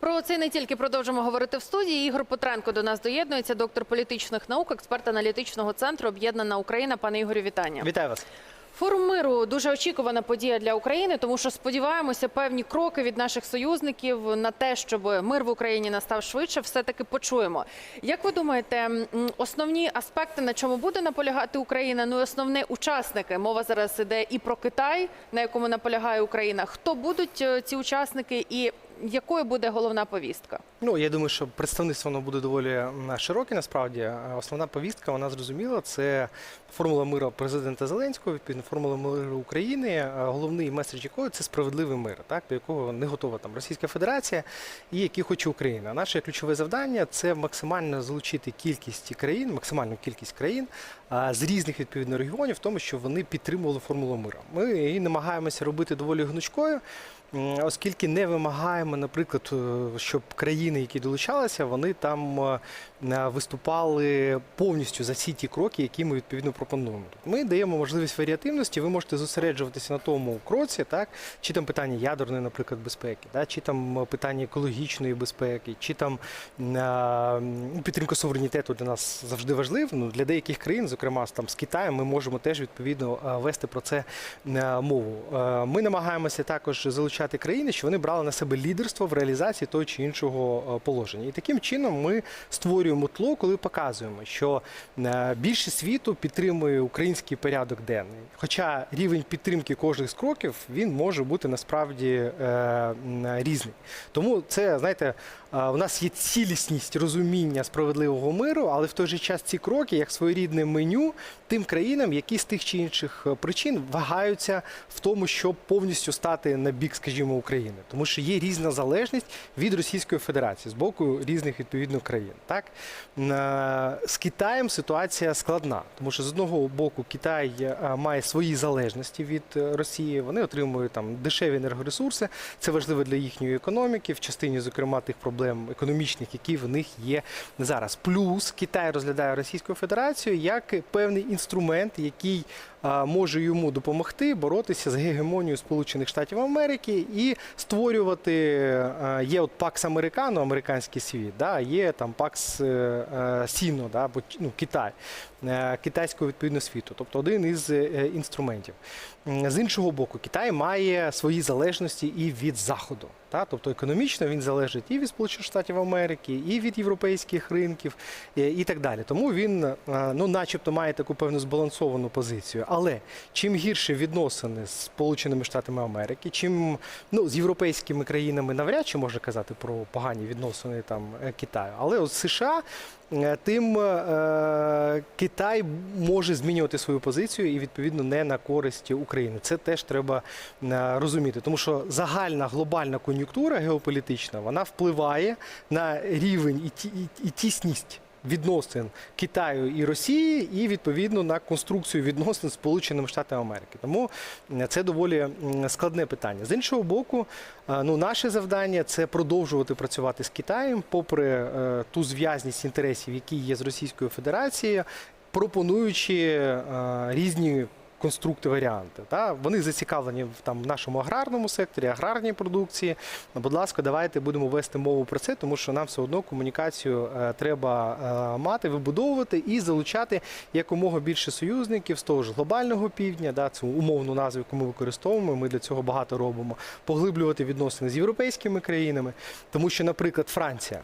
Про це не тільки продовжимо говорити в студії. Ігор Петренко до нас доєднується, доктор політичних наук, експерт аналітичного центру Об'єднана Україна. Пане Ігорю, вітання. Вітаю вас. Форум миру дуже очікувана подія для України, тому що сподіваємося, певні кроки від наших союзників на те, щоб мир в Україні настав швидше, все таки почуємо. Як ви думаєте, основні аспекти, на чому буде наполягати Україна? Ну і основне учасники. Мова зараз іде і про Китай, на якому наполягає Україна. Хто будуть е, ці учасники, і якою буде головна повістка? Ну я думаю, що представництво воно буде доволі широке. Насправді Е, основна повістка, вона зрозуміла. Це формула миру президента Зеленського, відповідно формула миру України. Е, Головний меседж якої це справедливий мир, так до якого не готова там Російська Федерація і який хоче Україна. Наше ключове завдання це максимально залучити кількість країн, максимальну кількість країн з різних відповідно регіонів, в тому, що вони підтримували формулу миру. Ми її намагаємося робити доволі гнучкою. Оскільки не вимагаємо, наприклад, е, щоб країни, які долучалися, вони там е, виступали повністю за всі ті кроки, які ми відповідно пропонуємо. Ми даємо можливість варіативності. Ви можете зосереджуватися на тому кроці, так чи там питання ядерної, наприклад, безпеки, да, чи там е, питання екологічної безпеки, чи там підтримка суверенітету для нас завжди важлива. Ну для деяких країн, зокрема там з Китаєм, ми можемо теж відповідно вести про це мову. Ми намагаємося також залучати країни, що вони брали на себе лідерство в реалізації того чи іншого е, положення. І таким чином ми створюємо тло, коли показуємо, що е, більшість світу підтримує український порядок денний. Хоча рівень підтримки кожних з кроків він може бути насправді е, різний. Тому це знаєте, у нас є цілісність розуміння справедливого миру, але в той же час ці кроки, як своєрідне меню, тим країнам, які з тих чи інших причин вагаються в тому, щоб повністю стати на бік, скажімо, України, тому що є різна залежність від Російської Федерації з боку різних відповідно країн. Так з Китаєм ситуація складна, тому що з одного боку Китай е, має свої залежності від е, Росії. Вони отримують там дешеві енергоресурси. Це важливо для їхньої економіки, в частині, зокрема, тих проблем економічних, які в них є зараз. Плюс Китай розглядає Російську Федерацію як певний інструмент, який може йому допомогти боротися з гегемонією Сполучених Штатів Америки і створювати є от Пакс Американо, американський світ, да, є там Пакс е, е, Сіно, да, бо ну, Китай, китайського відповідно світу, тобто один із е, інструментів. З іншого боку, Китай має свої залежності і від Заходу. Та? Тобто економічно він залежить і від Сполучених Штатів Америки, і від європейських ринків, і, і так далі. Тому він, е, ну, начебто, має таку певну збалансовану позицію. Але чим гірше відносини з Сполученими Штатами Америки, чим ну, з європейськими країнами навряд чи можна казати про погані відносини там е, Китаю, але от США. Е, Тим е, Китай може змінювати свою позицію і відповідно не на користь України. Це теж треба е, розуміти, тому що загальна глобальна кон'юнктура геополітична вона впливає на рівень і, ті, і, і тісність. Відносин Китаю і Росії, і відповідно на конструкцію відносин з Сполученими Штатами Америки. Тому це доволі складне питання. З іншого боку, ну наше завдання це продовжувати працювати з Китаєм, попри е, ту зв'язність інтересів, які є з Російською Федерацією, пропонуючи е, різні. Конструкти варіанти. Та? Вони зацікавлені в там, в нашому аграрному секторі, аграрній продукції. Ну, Будь ласка, давайте будемо вести мову про це, тому що нам все одно комунікацію е, треба е, мати, вибудовувати і залучати якомога більше союзників з того ж глобального півдня, да, цю умовну назву, яку ми використовуємо. Ми для цього багато робимо. Поглиблювати відносини з європейськими країнами, тому що, наприклад, Франція.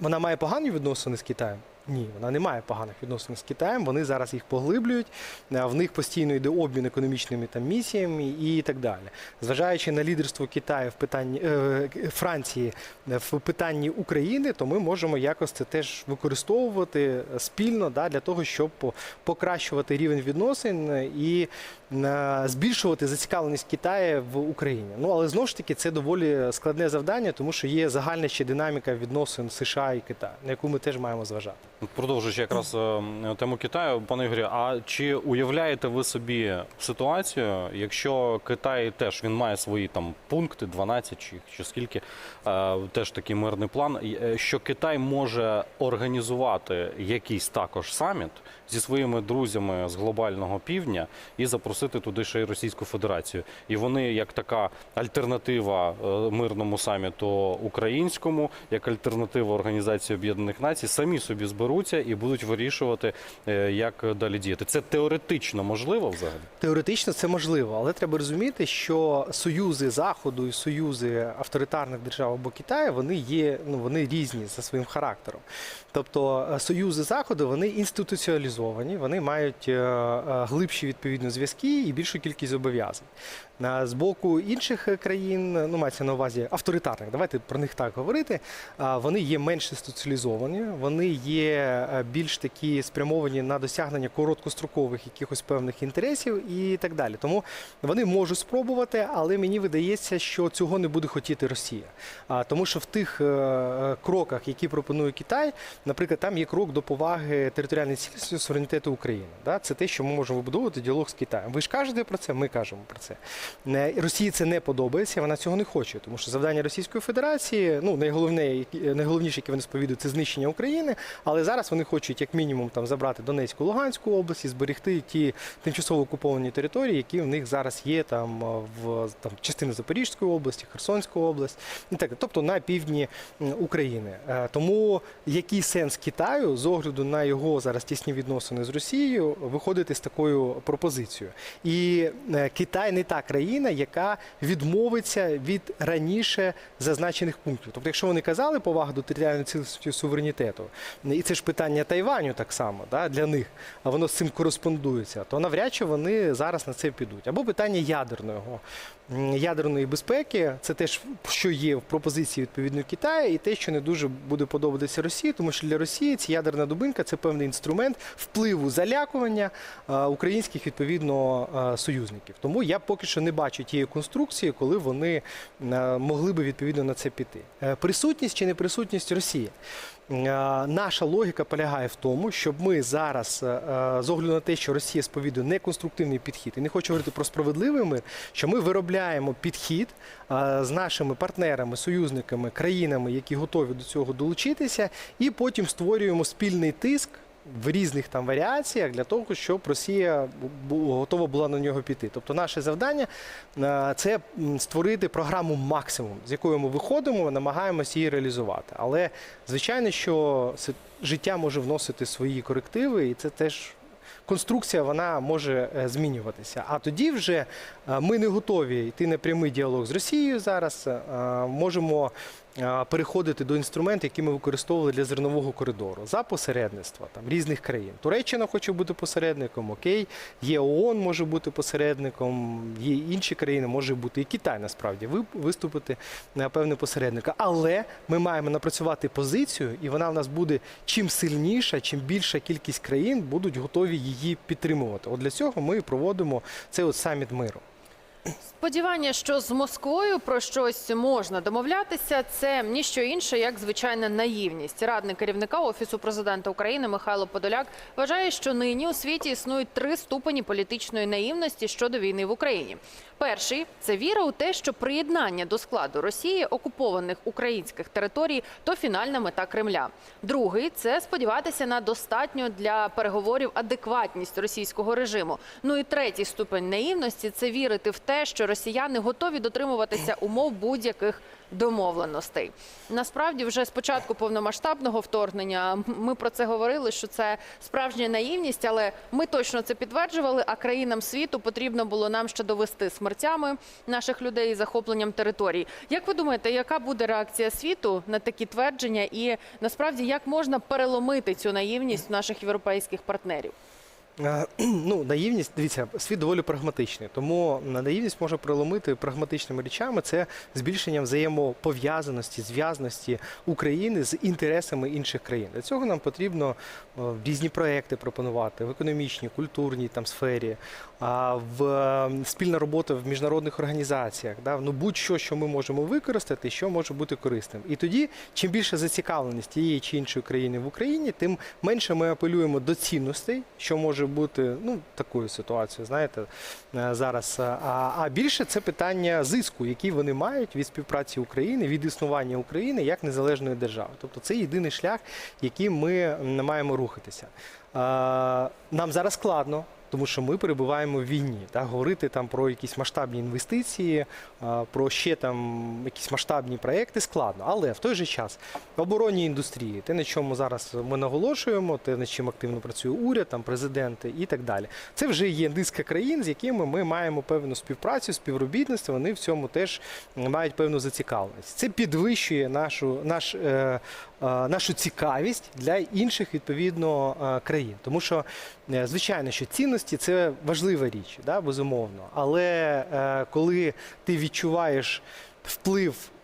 Вона має погані відносини з Китаєм? Ні, вона не має поганих відносин з Китаєм. Вони зараз їх поглиблюють. е, В них постійно йде обмін економічними там місіями і так далі. Зважаючи на лідерство Китаю в питанні е, Франції е, в питанні України, то ми можемо якось це теж використовувати спільно да, для того, щоб покращувати рівень відносин е, і е, збільшувати зацікавленість Китаю в Україні. Ну але знову ж таки це доволі складне завдання, тому що є загальна ще динаміка відносин США і Китаю, на яку ми теж маємо зважати. Продовжуючи якраз е, тему Китаю, пане Ігорі, а чи уявляєте ви собі ситуацію, якщо Китай теж він має свої там пункти, 12 чи, чи скільки, е, теж такий мирний план, е, що Китай може організувати якийсь також саміт зі своїми друзями з глобального півдня і запросити туди ще й Російську Федерацію. І вони як така альтернатива мирному саміту українському, як альтернатива Організації Об'єднаних Націй, самі собі зберуться і будуть вирішувати, е, як далі діяти. Це теоретично можливо взагалі? Теоретично це можливо, але треба розуміти, що союзи Заходу і союзи авторитарних держав або Китаю вони є ну вони різні за своїм характером. Тобто е, союзи Заходу вони інституціалізовані, вони мають е, е, глибші відповідно зв'язки і більшу кількість зобов'язань. З боку інших країн, ну мається на увазі авторитарних, давайте про них так говорити. Вони є менш інституціалізовані, вони є більш такі спрямовані на досягнення короткострокових якихось певних інтересів і так далі. Тому вони можуть спробувати, але мені видається, що цього не буде хотіти Росія. Тому що в тих кроках, які пропонує Китай, наприклад, там є крок до поваги територіальної цілісності суверенітету України. Да? Це те, що ми можемо вибудовувати діалог з Китаєм. Ви ж кажете про це, ми кажемо про це. Росії це не подобається, вона цього не хоче, тому що завдання Російської Федерації, ну найголовне, найголовніше, яке вони сповідують, це знищення України. Але зараз вони хочуть як мінімум там забрати Донецьку, Луганську область і зберегти ті тимчасово окуповані території, які в них зараз є там в там частини Запорізької області, Херсонської області, і так, тобто на півдні України. Е, Тому який сенс Китаю з огляду на його зараз тісні відносини з Росією виходити з такою пропозицією? І е, Китай не та країна, яка відмовиться від раніше зазначених пунктів. Тобто, якщо вони казали повага до територіальної цілісності суверенітету, і це ж питання Тайваню так само да, для них, а воно з цим кореспондується, то навряд чи вони зараз на це підуть. Або питання ядерного ядерної безпеки, це теж що є в пропозиції відповідно Китаю, і те, що не дуже буде подобатися Росії, тому що для Росії ця ядерна дубинка це певний інструмент впливу залякування е, українських відповідно е, союзників. Тому я поки що не бачу тієї конструкції, коли вони е, могли би відповідно на це піти. Присутність чи не присутність Росії. Е, Наша логіка полягає в тому, щоб ми зараз, е, е, з огляду на те, що Росія сповідує неконструктивний підхід, і не хочу говорити про справедливий мир, що ми виробляємо підхід з нашими партнерами, союзниками, країнами, які готові до цього долучитися, і потім створюємо спільний тиск. В різних там варіаціях для того, щоб Росія готова була на нього піти. Тобто, наше завдання е, це створити програму максимум, з якою ми виходимо, намагаємося її реалізувати. Але звичайно, що життя може вносити свої корективи, і це теж. Конструкція вона може е, змінюватися. А тоді вже е, ми не готові йти на прямий діалог з Росією зараз. Можемо переходити до інструментів, які ми використовували для зернового коридору за посередництва там різних країн. Туреччина хоче бути посередником, окей, є ООН може бути посередником, є інші країни, може бути і Китай насправді виступити на певне посередника. Але ми маємо напрацювати позицію, і вона в нас буде чим сильніша, чим більша кількість країн будуть готові її підтримувати. От для цього ми проводимо цей от саміт миру. Сподівання, що з Москвою про щось можна домовлятися, це ніщо інше, як звичайна наївність. Радник керівника офісу президента України Михайло Подоляк вважає, що нині у світі існують три ступені політичної наївності щодо війни в Україні. Перший це віра у те, що приєднання до складу Росії окупованих українських територій то фінальна мета Кремля. Другий це сподіватися на достатньо для переговорів адекватність російського режиму. Ну і третій ступень наївності це вірити в те, що росіяни готові дотримуватися умов будь-яких домовленостей. Насправді, вже з початку повномасштабного вторгнення ми про це говорили, що це справжня наївність, але ми точно це підтверджували. А країнам світу потрібно було нам ще довести смертями наших людей і захопленням територій. Як ви думаєте, яка буде реакція світу на такі твердження, і насправді як можна переломити цю наївність наших європейських партнерів? Е, Ну, наївність, дивіться, світ доволі прагматичний, тому на наївність можна проломити прагматичними речами. Це збільшення взаємопов'язаності, зв'язаності України з інтересами інших країн. Для цього нам потрібно е, різні проекти пропонувати в економічній, культурній там сфері, в спільна робота в міжнародних організаціях. Да? Ну, будь-що, що ми можемо використати, що може бути корисним. І тоді, чим більше зацікавленість тієї чи іншої країни в Україні, тим менше ми апелюємо до цінностей, що може бути ну такою ситуацією, знаєте, е, зараз. А, а більше це питання зиску, який вони мають від співпраці України, від існування України як незалежної держави. Тобто це єдиний шлях, яким ми маємо рухатися. Нам зараз складно. Тому що ми перебуваємо в війні, так, говорити там про якісь масштабні інвестиції, про ще там якісь масштабні проекти складно. Але в той же час в оборонній індустрії, те, на чому зараз ми наголошуємо, те, над чим активно працює уряд, там президенти і так далі. Це вже є низка країн, з якими ми маємо певну співпрацю, співробітництво. Вони в цьому теж мають певну зацікавленість. Це підвищує нашу, наш, е, е, нашу цікавість для інших відповідно е, країн. Тому що, е, звичайно, що цінності це важлива річ, да, безумовно. Але е, коли ти відчуваєш вплив е,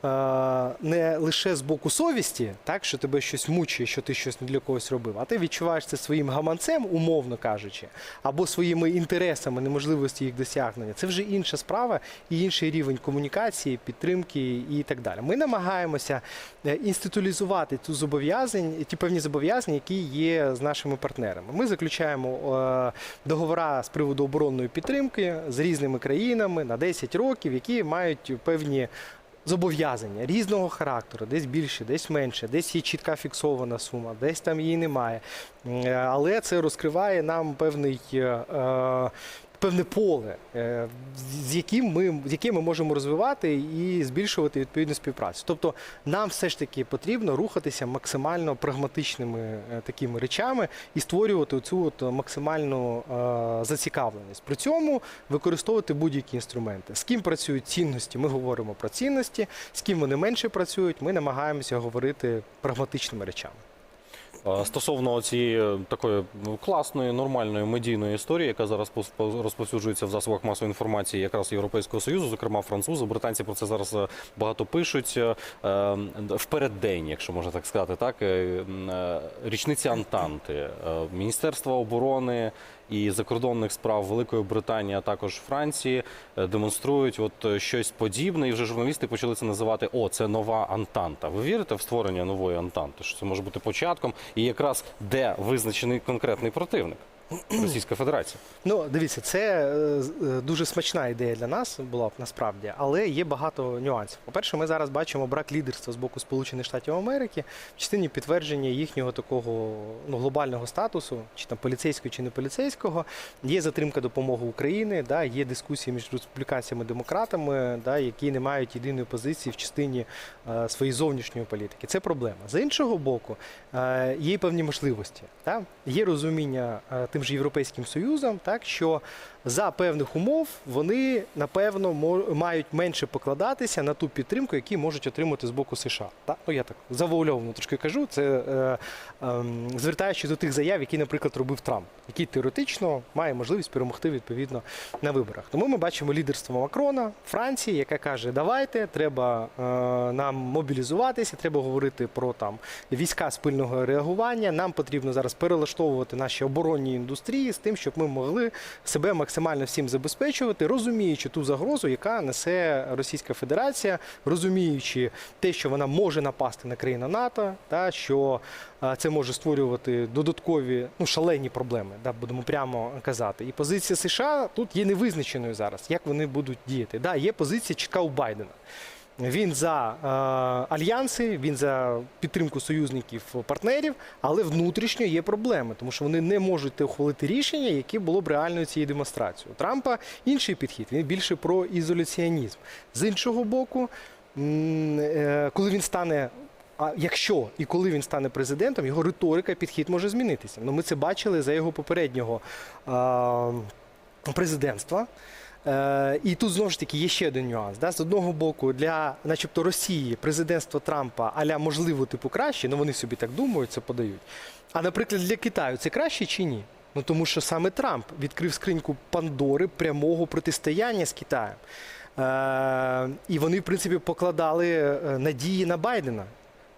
не лише з боку совісті, так що тебе щось мучує, що ти щось не для когось робив, а ти відчуваєш це своїм гаманцем, умовно кажучи, або своїми інтересами, неможливості їх досягнення. Це вже інша справа і інший рівень комунікації, підтримки і так далі. Ми намагаємося е, інституалізувати ту зобов'язань, ті певні зобов'язання, які є з нашими партнерами. Ми заключаємо е, договора з приводу оборонної підтримки з різними країнами на 10 років, які мають певні. Зобов'язання різного характеру, десь більше, десь менше, десь є чітка фіксована сума, десь там її немає. Е, Але це розкриває нам певний. Певне поле, е, з- з яким ми з яким ми можемо розвивати і збільшувати відповідну співпрацю. Тобто нам все ж таки потрібно рухатися максимально прагматичними е, такими речами і створювати цю от максимальну е, зацікавленість. При цьому використовувати будь-які інструменти. З ким працюють цінності, ми говоримо про цінності. З ким вони менше працюють, ми намагаємося говорити прагматичними речами. Е, Стосовно цієї такої ну, класної, нормальної медійної історії, яка зараз розповсюджується в засобах масової інформації, якраз Європейського союзу, зокрема французи, британці про це зараз е, багато пишуть. Е, е, В переддень, якщо можна так сказати, так е, м, е, річниця Антанти, Міністерства оборони і закордонних справ Великої Британії, а також Франції е, демонструють от е, щось подібне, і вже журналісти почали це називати О, це нова Антанта. Ви вірите в створення нової Антанти? Що це може бути початком, і якраз де визначений конкретний противник? Російська Федерація. Ну, дивіться, це е, е, дуже смачна ідея для нас була б насправді, але є багато нюансів. По-перше, ми зараз бачимо брак лідерства з боку Сполучених Штатів Америки в частині підтвердження їхнього такого ну, глобального статусу, чи там поліцейського, чи не поліцейського. Є затримка допомоги України, да, є дискусії між республіканцями і демократами, да, які не мають єдиної позиції в частині е, своєї зовнішньої політики. Це проблема. З іншого боку, е, є певні можливості. Да? Є розуміння е, тим же Європейським Союзом, так що за певних умов вони напевно мають менше покладатися на ту підтримку, яку можуть отримати з боку США. Так? Ну я так завуальовано трошки кажу. Це е, ем, звертаючись до тих заяв, які, наприклад, робив Трамп, який теоретично має можливість перемогти відповідно на виборах. Тому ми бачимо лідерство Макрона, Франції, яка каже: давайте, треба е, нам мобілізуватися, треба говорити про там війська спільного реагування. Нам потрібно зараз перелаштовувати наші оборонні індустрії з тим, щоб ми могли себе максимально всім забезпечувати, розуміючи ту загрозу, яка несе Російська Федерація, розуміючи те, що вона може напасти на країну НАТО, та що е, це може створювати додаткові ну шалені проблеми, да, будемо прямо казати. І позиція США тут є невизначеною зараз, як вони будуть діяти. Да, є позиція чітка у Байдена. Він за е, альянси, він за підтримку союзників партнерів, але внутрішньо є проблеми, тому що вони не можуть ухвалити рішення, яке було б реальною цією демонстрацією. У Трампа інший підхід, він більше про ізоляціонізм. З іншого боку, е, коли він стане. А якщо і коли він стане президентом, його риторика, підхід може змінитися. Ну, ми це бачили за його попереднього а, президентства. Е, і тут знову ж таки є ще один нюанс. Да? З одного боку, для, начебто, Росії президентство Трампа аля можливо, типу краще, ну вони собі так думають, це подають. А наприклад, для Китаю це краще чи ні? Ну тому що саме Трамп відкрив скриньку Пандори прямого протистояння з Китаєм. Е, і вони, в принципі, покладали е, надії на Байдена.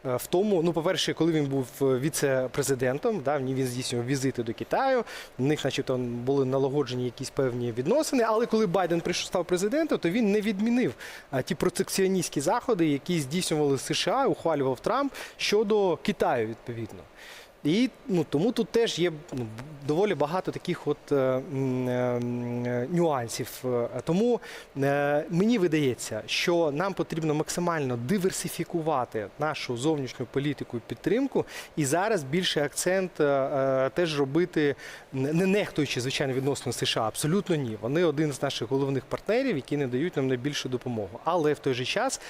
Е, В тому, ну, по-перше, коли він був е, віце-президентом, да, він здійснював візити до Китаю, в них, начебто, були налагоджені якісь певні відносини. Але коли Байден прийшов став президентом, то він не відмінив а, ті протекціоністські заходи, які здійснювали США, ухвалював Трамп щодо Китаю, відповідно. І ну, тому тут теж є ну, доволі багато таких от е, е, е, нюансів. Е, Тому е, мені видається, що нам потрібно максимально диверсифікувати нашу зовнішню політику і підтримку, і зараз більше акцент е, е, теж робити, не нехтуючи, звичайно, відносно США. Абсолютно ні. Вони один з наших головних партнерів, які не дають нам найбільшу допомогу. Але в той же час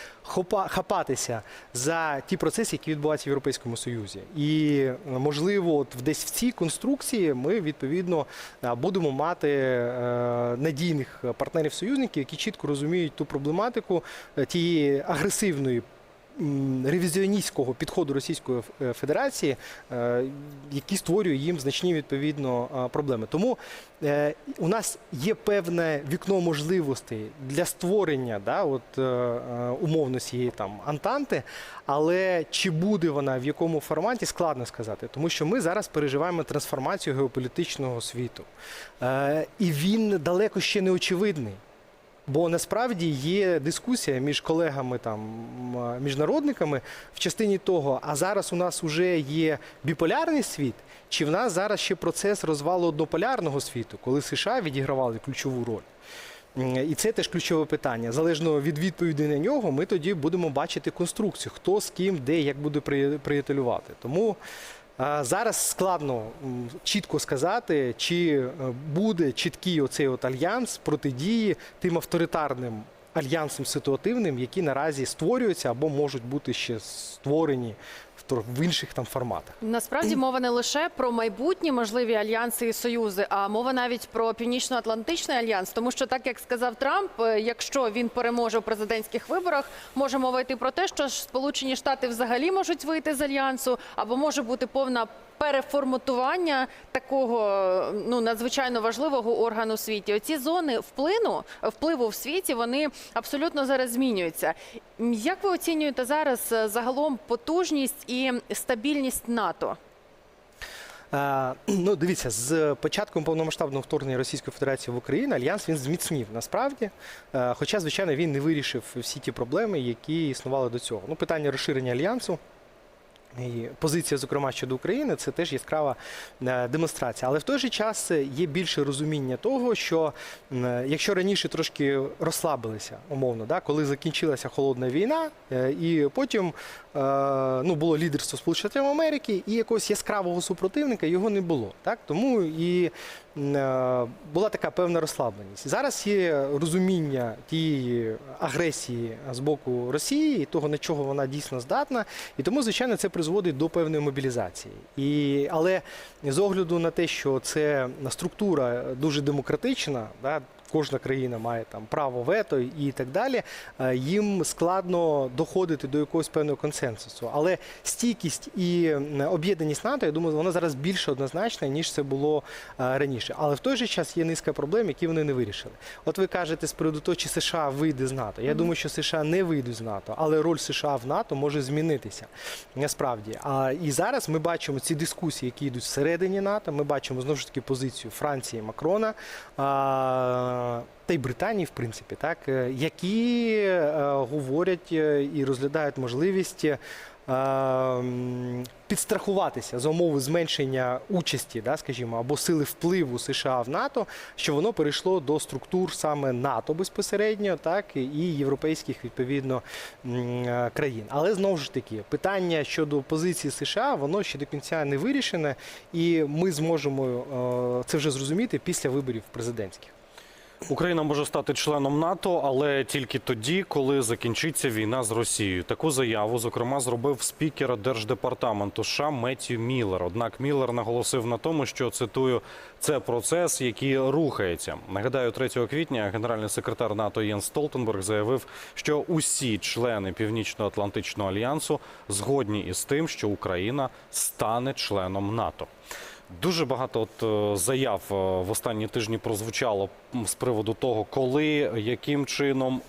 хапатися за ті процеси, які відбуваються в Європейському Союзі. І можливо, от десь в цій конструкції ми відповідно е, будемо мати е, надійних партнерів-союзників, які чітко розуміють ту проблематику е, тієї агресивної. Ревізіоністського підходу Російської Федерації, е, які створює їм значні відповідно е, проблеми. Тому е, у нас є певне вікно можливостей для створення да, от, е, е, умовно цієї там антанти, але чи буде вона в якому форматі, складно сказати, тому що ми зараз переживаємо трансформацію геополітичного світу. Е, і він далеко ще не очевидний. Бо насправді є дискусія між колегами там міжнародниками в частині того, а зараз у нас вже є біполярний світ, чи в нас зараз ще процес розвалу однополярного світу, коли США відігравали ключову роль. І це теж ключове питання. Залежно від відповіді на нього, ми тоді будемо бачити конструкцію, хто з ким, де, як буде при- приятелювати. Тому зараз складно чітко сказати, чи е, буде чіткий оцей от альянс протидії тим авторитарним альянсам ситуативним, які наразі створюються або можуть бути ще створені в інших там форматах. Насправді мова не лише про майбутні можливі альянси і союзи, а мова навіть про північно-атлантичний альянс. Тому що, так як сказав Трамп, е, якщо він переможе у президентських виборах, може мова йти про те, що Сполучені Штати взагалі можуть вийти з альянсу, або може бути повна переформатування такого ну надзвичайно важливого органу у світі. Оці зони вплину впливу в світі вони абсолютно зараз змінюються. Як ви оцінюєте зараз е, загалом потужність і стабільність НАТО? Е, Ну, дивіться, з початком повномасштабного вторгнення Російської Федерації в Україну альянс він зміцнів насправді. Е, Хоча, звичайно, він не вирішив всі ті проблеми, які існували до цього. Ну, питання розширення альянсу. І позиція, зокрема, щодо України, це теж яскрава е, демонстрація. Але в той же час е, є більше розуміння того, що е, якщо раніше трошки розслабилися, умовно, да, коли закінчилася холодна війна, і потім ну, було лідерство Сполучених Штатів Америки, і якогось яскравого супротивника його не було. Так? Тому і була така певна розслабленість. Зараз є розуміння тієї агресії з боку Росії, і того, на чого вона дійсно здатна. І тому, звичайно, це призводить до певної мобілізації. І, але з огляду на те, що це структура дуже демократична, да, кожна країна має там право вето і так далі, е, їм складно доходити до якогось певного консенсусу. Але стійкість і об'єднаність НАТО, я думаю, вона зараз більш однозначна, ніж це було е, раніше. Але в той же час є низка проблем, які вони не вирішили. От ви кажете з приводу того, чи США вийде з НАТО. Я думаю, що США не вийдуть з НАТО, але роль США в НАТО може змінитися насправді. А і зараз ми бачимо ці дискусії, які йдуть всередині НАТО. Ми бачимо знову ж таки позицію Франції Макрона. А, та й Британії, в принципі, так, е, які е, говорять е, і розглядають можливість е, підстрахуватися за умови зменшення участі, да, скажімо, або сили впливу США в НАТО, що воно перейшло до структур саме НАТО безпосередньо, так і європейських відповідно е, країн. Але знову ж таки, питання щодо позиції США, воно ще до кінця не вирішене, і ми зможемо е, це вже зрозуміти після виборів президентських. Україна може стати членом НАТО, але тільки тоді, коли закінчиться війна з Росією. Таку заяву, зокрема, зробив спікер держдепартаменту США Меттью Міллер. Однак Міллер наголосив на тому, що цитую, це процес, який рухається. Нагадаю, 3 квітня генеральний секретар НАТО Єнс Столтенберг заявив, що усі члени Північно-Атлантичного альянсу згодні із тим, що Україна стане членом НАТО. Дуже багато от е, заяв е, в останні тижні прозвучало з приводу того, коли, яким чином,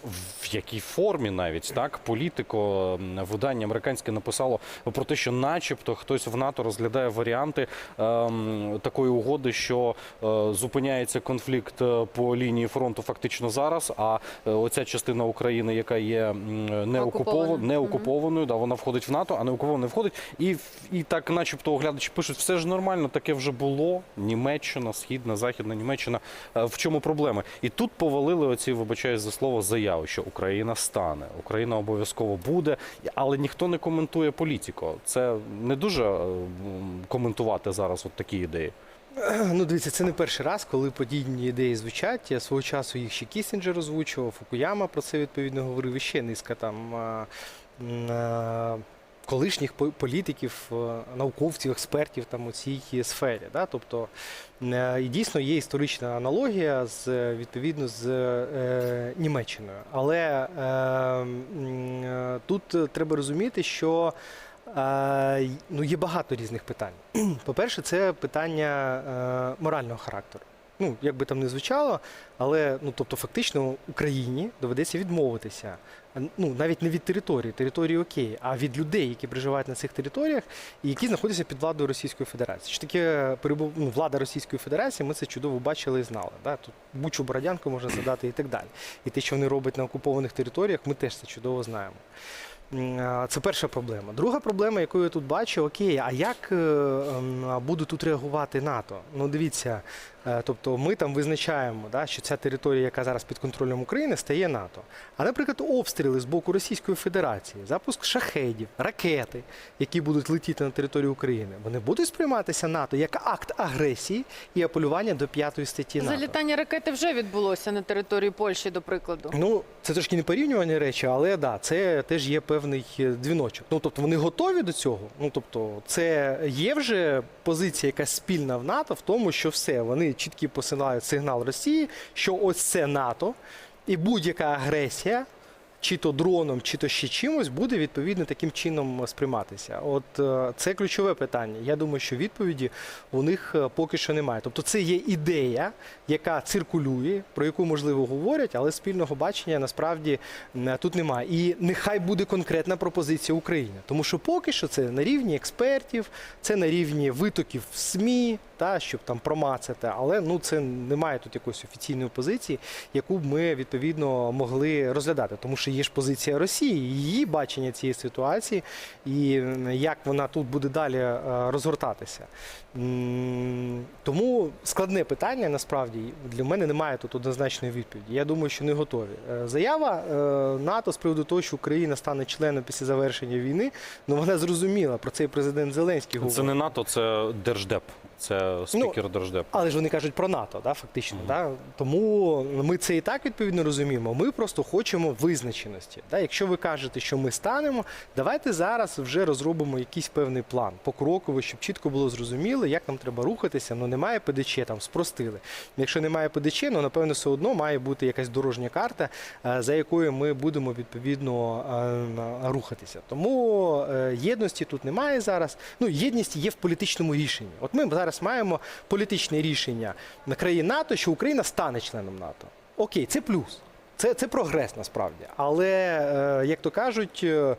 в якій формі навіть так політико видання американське написало про те, що, начебто, хтось в НАТО розглядає варіанти ем, такої угоди, що е, зупиняється конфлікт е, по лінії фронту фактично зараз. А оця частина України, яка є м, не Окупована. окупована, не окупованою, да, вона входить в НАТО, а не окупована не входить. І, і так, начебто, оглядачі пишуть, все ж нормально, таке вже було. Німеччина, східна, західна Німеччина. Е, В чому проблеми? І тут повалили оці, вибачаюсь за слово, заяви, що Україна стане, Україна обов'язково буде, але ніхто не коментує політику. Це не дуже е, коментувати зараз от такі ідеї. Ну, дивіться, це не перший раз, коли подібні ідеї звучать. Я свого часу їх ще Кісінджер озвучував, Фукуяма про це відповідно говорив. І ще низка там а, колишніх політиків, науковців, експертів там у цій сфері. Да? Тобто, е, і дійсно є історична аналогія з е, відповідно з е, Німеччиною. Але е, е, тут е, треба розуміти, що. Е, Ну, є багато різних питань. По-перше, це питання е, морального характеру. Ну, як би там не звучало, але ну, тобто, фактично Україні доведеться відмовитися. Ну, навіть не від території, території окей, а від людей, які проживають на цих територіях і які знаходяться під владою Російської Федерації. Що таке перебув ну, влада Російської Федерації, ми це чудово бачили і знали. Да? Тут Бучу Бородянку можна задати і так далі. І те, що вони роблять на окупованих територіях, ми теж це чудово знаємо. Це перша проблема. Друга проблема, яку я тут бачу, окей, а як е, буде тут реагувати НАТО? Ну, дивіться, тобто ми там визначаємо, да, що ця територія, яка зараз під контролем України, стає НАТО. А, наприклад, обстріли з боку Російської Федерації, запуск шахедів, ракети, які будуть летіти на територію України, вони будуть сприйматися НАТО як акт агресії і апелювання до п'ятої статті НАТО. Залітання ракети вже відбулося на території Польщі, до прикладу. Ну, це трошки не порівнювані речі, але да, це теж є певний е, дзвіночок. Ну тобто вони готові до цього. Ну тобто, це є вже позиція якась спільна в НАТО в тому, що все, вони чітко посилають сигнал Росії, що ось це НАТО, і будь-яка агресія. Чи то дроном, чи то ще чимось буде відповідно таким чином сприйматися. От е, це ключове питання. Я думаю, що відповіді у них е, поки що немає. Тобто, це є ідея, яка циркулює, про яку можливо говорять, але спільного бачення насправді тут немає. І нехай буде конкретна пропозиція України, тому що поки що це на рівні експертів, це на рівні витоків в СМІ, та щоб там промацати, але ну це немає тут якоїсь офіційної позиції, яку б ми відповідно могли розглядати, тому що є ж позиція Росії, її бачення цієї ситуації, і як вона тут буде далі е, розгортатися. Тому складне питання насправді для мене немає тут однозначної відповіді. Я думаю, що не готові. Е, Заява е, НАТО з приводу того, що Україна стане членом після завершення війни, ну вона зрозуміла про це і президент Зеленський говорив. Це не НАТО, це Держдеп. Це спікер Держдеп. Але ж вони кажуть про НАТО, да, фактично. Да? Тому ми це і так відповідно розуміємо. Ми просто хочемо визначеності. Да? Якщо ви кажете, що ми станемо, давайте зараз вже розробимо якийсь певний план покроковий, щоб чітко було зрозуміло, як нам треба рухатися. Ну немає ПДЧ, там спростили. Якщо немає ПДЧ, ну напевно, все одно має бути якась дорожня карта, е, за якою ми будемо відповідно е, рухатися. Тому е, єдності тут немає зараз. Ну, єдність є в політичному рішенні. От ми зараз маємо політичне рішення на країн НАТО, що Україна стане членом НАТО. Окей, це плюс. Це, це прогрес насправді. Але, е, як то кажуть, е,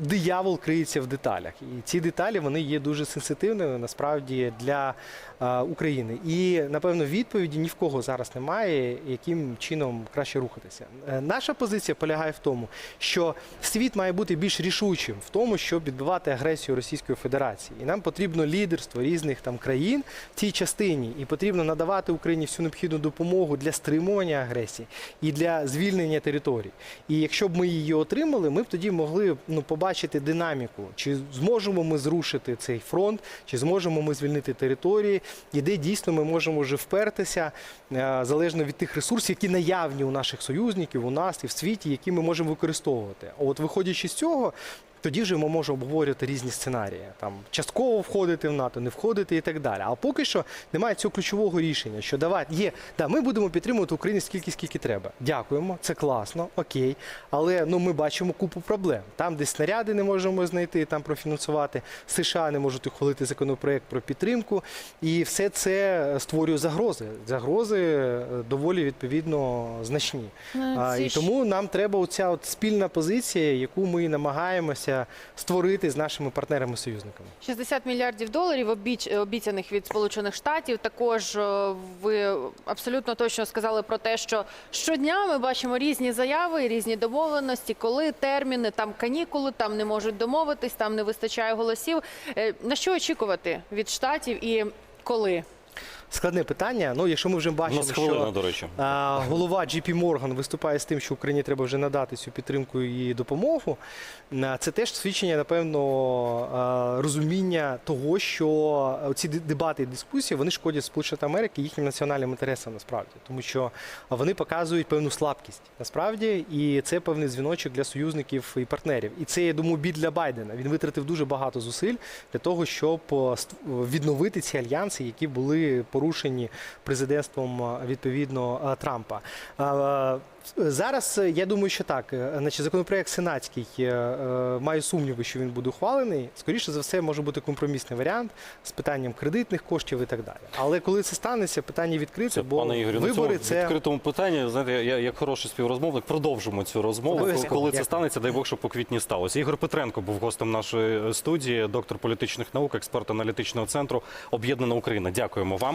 диявол криється в деталях. І ці деталі вони є дуже сенситивними насправді для е, України. І напевно відповіді ні в кого зараз немає, яким чином краще рухатися. Е, Наша позиція полягає в тому, що світ має бути більш рішучим в тому, щоб відбивати агресію Російської Федерації. І нам потрібно лідерство різних там країн в цій частині, і потрібно надавати Україні всю необхідну допомогу для стримування агресії і для звільнення територій. І якщо б ми її отримали, ми б тоді могли ну, побачити динаміку, чи зможемо ми зрушити цей фронт, чи зможемо ми звільнити території, і де дійсно ми можемо вже впертися е, залежно від тих ресурсів, які наявні у наших союзників, у нас і в світі, які ми можемо використовувати. А От виходячи з цього. Тоді вже ми можемо обговорювати різні сценарії. Там частково входити в НАТО, не входити і так далі. А поки що немає цього ключового рішення, що давати є, да, ми будемо підтримувати Україну скільки скільки треба. Дякуємо, це класно, окей. Але ну ми бачимо купу проблем. Там, де снаряди не можемо знайти, там профінансувати. США не можуть ухвалити законопроект про підтримку, і все це створює загрози. Загрози е, доволі відповідно значні. Ну, А, і тому нам треба оця от спільна позиція, яку ми намагаємося створити з нашими партнерами-союзниками. 60 мільярдів доларів обіч- обіцяних від Сполучених Штатів. Також е, ви абсолютно точно сказали про те, що щодня ми бачимо різні заяви, різні домовленості, коли терміни, там канікули, там не можуть домовитись, там не вистачає голосів. Е, На що очікувати від штатів і коли? Складне питання. Ну, якщо ми вже бачимо, нас хвилина, що до речі. а, голова JP Morgan виступає з тим, що Україні треба вже надати цю підтримку і допомогу. Це теж свідчення, напевно, розуміння того, що ці дебати і дискусії вони шкодять Сполучених Америки їхнім національним інтересам насправді, тому що вони показують певну слабкість насправді, і це певний дзвіночок для союзників і партнерів. І це я думаю, бід для Байдена. Він витратив дуже багато зусиль для того, щоб відновити ці альянси, які були порушені президентством відповідно Трампа. Зараз е, я думаю, що так. Е, Значить, законопроект сенатський е, е, маю сумніви, що він буде ухвалений. Скоріше за все, може бути компромісний варіант з питанням кредитних коштів і так далі. Але коли це станеться, питання відкрите, Це, бо пане Ігорю, на цьому вибори це відкритому питанні, знаєте, я як хороший співрозмовник продовжимо цю розмову. Обов'язково. Коли це станеться, дай Бог, щоб по квітні сталося. Ігор Петренко був гостем нашої студії, доктор політичних наук, експерт аналітичного центру Об'єднана Україна. Дякуємо вам.